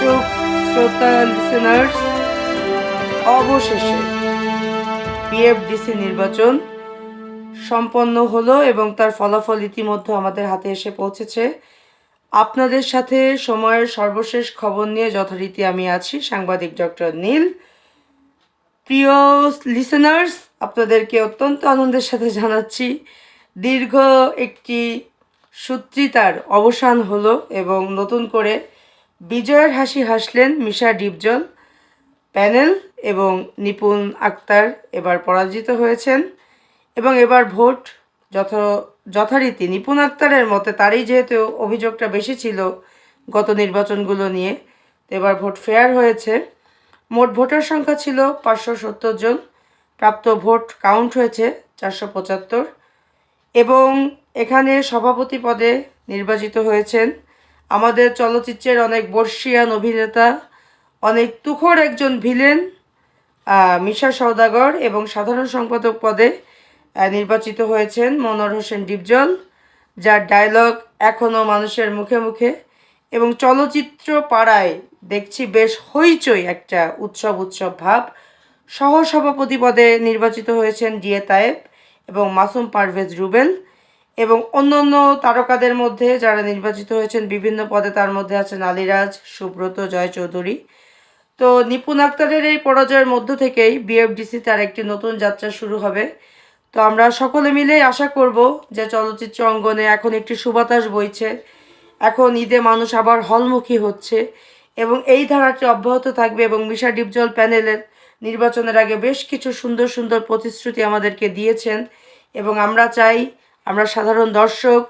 দর্শক, শ্রোতা লিসেনার্স অবশেষে বিএফডিসি নির্বাচন সম্পন্ন হলো এবং তার ফলাফল ইতিমধ্যে আমাদের হাতে এসে পৌঁছেছে। আপনাদের সাথে সময়ের সর্বশেষ খবর নিয়ে যথারীতি আমি আছি, সাংবাদিক ডক্টর নীল। প্রিয় লিসেনার্স আপনাদেরকে অত্যন্ত আনন্দের সাথে জানাচ্ছি, দীর্ঘ একটি সূত্রিতার অবসান হলো এবং নতুন করে বিজয়ের হাসি হাসলেন মিশা ডিপজল, প্যানেল এবং নিপুণ আক্তার এবার পরাজিত হয়েছেন। এবং এবার ভোট যথ, যথারীতি নিপুণ আক্তারের মতে তারই যেহেতু অভিযোগটা বেশি ছিল গত নির্বাচনগুলো নিয়ে এবার ভোট ফেয়ার হয়েছে। মোট ভোটার সংখ্যা ছিল পাঁচশো সত্তর জন, প্রাপ্ত ভোট কাউন্ট হয়েছে চারশো পঁচাত্তর। এবং এখানে সভাপতি পদে নির্বাচিত হয়েছেন আমাদের চলচ্চিত্রের অনেক বর্ষিয়ান অভিনেতা, অনেক তুখোর একজন ভিলেন মিশা সওদাগর এবং সাধারণ সম্পাদক পদে নির্বাচিত হয়েছেন মনোর হোসেন ডিপজল, যার ডায়লগ এখনও মানুষের মুখে মুখে এবং চলচ্চিত্র পাড়ায় দেখছি বেশ হইচই একটা উৎসব উৎসব ভাব। সহসভাপতি পদে নির্বাচিত হয়েছেন ডিএ তায়েব এবং মাসুম পারভেজ রুবেল। এবং অন্যান্য তারকাদের মধ্যে যারা নির্বাচিত হয়েছেন, বিভিন্ন পদে তার মধ্যে আছেন আলিরাজ, সুব্রত, জয় চৌধুরী। তো নিপুণ আক্তারের এই পরাজয়ের মধ্য থেকেই বিএফডিসি তার একটি নতুন যাত্রা শুরু হবে। তো আমরা সকলে মিলেই আশা করব যে চলচ্চিত্র অঙ্গনে এখন একটি সুবাতাস বইছে। এখন ঈদে মানুষ আবার হলমুখী হচ্ছে এবং এই ধারাটি অব্যাহত থাকবে এবং মিশা ডিপজল প্যানেলের নির্বাচনের আগে বেশ কিছু সুন্দর সুন্দর প্রতিশ্রুতি আমাদেরকে দিয়েছেন এবং আমরা চাই আমরা সাধারণ দর্শক,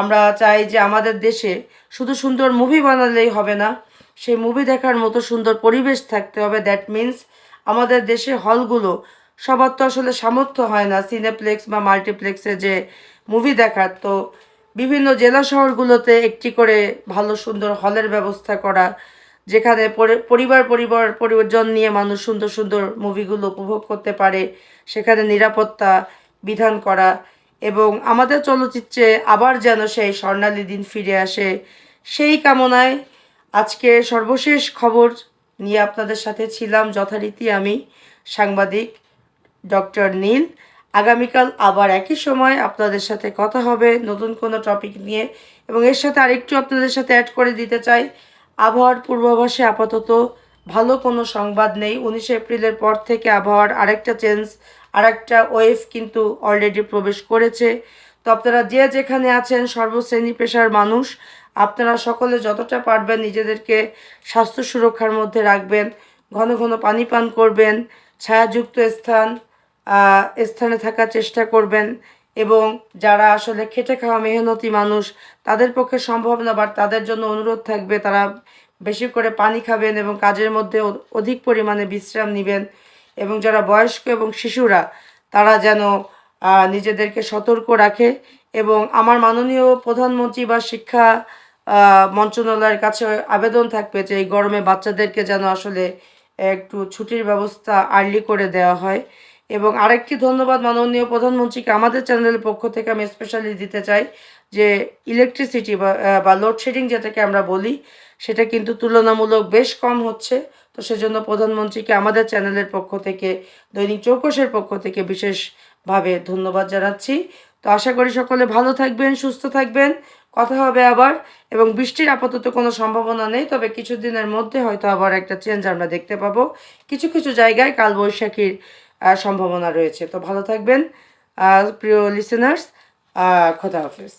আমরা চাই যে আমাদের দেশে শুধু সুন্দর মুভি বানালেই হবে না, সেই মুভি দেখার মতো সুন্দর পরিবেশ থাকতে হবে। দ্যাট মিন্স আমাদের দেশে হলগুলো সবার তো আসলে সামর্থ্য হয় না সিনেপ্লেক্স বা মাল্টিপ্লেক্সে যে মুভি দেখার। তো বিভিন্ন জেলা শহরগুলোতে একটি করে ভালো সুন্দর হলের ব্যবস্থা করা, যেখানে পরিবার পরিবার, পরিজন নিয়ে মানুষ সুন্দর সুন্দর মুভিগুলো উপভোগ করতে পারে, সেখানে নিরাপত্তা বিধান করা এবং আমাদের চলচ্চিত্রে আবার যেন সেই স্বর্ণালী দিন ফিরে আসে, সেই কামনায় আজকে সর্বশেষ খবর নিয়ে আপনাদের সাথে ছিলাম যথারীতি আমি, সাংবাদিক ডক্টর নীল। আগামীকাল আবার একই সময় আপনাদের সাথে কথা হবে নতুন কোনো টপিক নিয়ে এবং এর সাথে আরেকটু আপনাদের সাথে অ্যাড করে দিতে চাই। আবহাওয়ার পূর্বাভাসে আপাতত ভালো কোনো সংবাদ নেই। উনিশে এপ্রিলের পর থেকে আবহাওয়ার আরেকটা চেঞ্জ আরেকটা ওয়েভ কিন্তু অলরেডি প্রবেশ করেছে। তো আপনারা যে যেখানে আছেন, সর্বশ্রেণী পেশার মানুষ, আপনারা সকলে যতটা পারবেন নিজেদেরকে স্বাস্থ্য সুরক্ষার মধ্যে রাখবেন, ঘন ঘন পানি পান করবেন, ছায়াযুক্ত স্থান স্থানে থাকার চেষ্টা করবেন এবং যারা আসলে খেটে খাওয়া মেহনতি মানুষ, তাদের পক্ষে সম্ভব না বাট তাদের জন্য অনুরোধ থাকবে, তারা বেশি করে পানি খাবেন এবং কাজের মধ্যে অধিক পরিমাণে বিশ্রাম নেবেন। এবং যারা বয়স্ক এবং শিশুরা, তারা যেন নিজেদেরকে সতর্ক রাখে এবং আমার মাননীয় প্রধানমন্ত্রী বা শিক্ষা মন্ত্রণালয়ের কাছে আবেদন থাকবে যে এই গরমে বাচ্চাদেরকে যেন আসলে একটু ছুটির ব্যবস্থা আর্লি করে দেওয়া হয়। এবং আরেকটি ধন্যবাদ মাননীয় প্রধানমন্ত্রীকে আমাদের চ্যানেলের পক্ষ থেকে আমি স্পেশালি দিতে চাই যে ইলেকট্রিসিটি বা লোডশেডিং যেটাকে আমরা বলি, সেটা কিন্তু তুলনামূলক বেশ কম হচ্ছে। তো সেজন্য প্রধানমন্ত্রীকে আমাদের চ্যানেলের পক্ষ থেকে, দৈনিক চৌকসের পক্ষ থেকে বিশেষভাবে ধন্যবাদ জানাচ্ছি। তো আশা করি সকলে ভালো থাকবেন, সুস্থ থাকবেন। কথা হবে আবার এবং বৃষ্টির আপাতত কোনো সম্ভাবনা নেই, তবে কিছুদিনের মধ্যে হয়তো আবার একটা চেঞ্জ আমরা দেখতে পাবো। কিছু কিছু জায়গায় কালবৈশাখীর সম্ভাবনা রয়েছে। তো ভালো থাকবেন প্রিয় লিসেনার্স খোদা হাফেজ।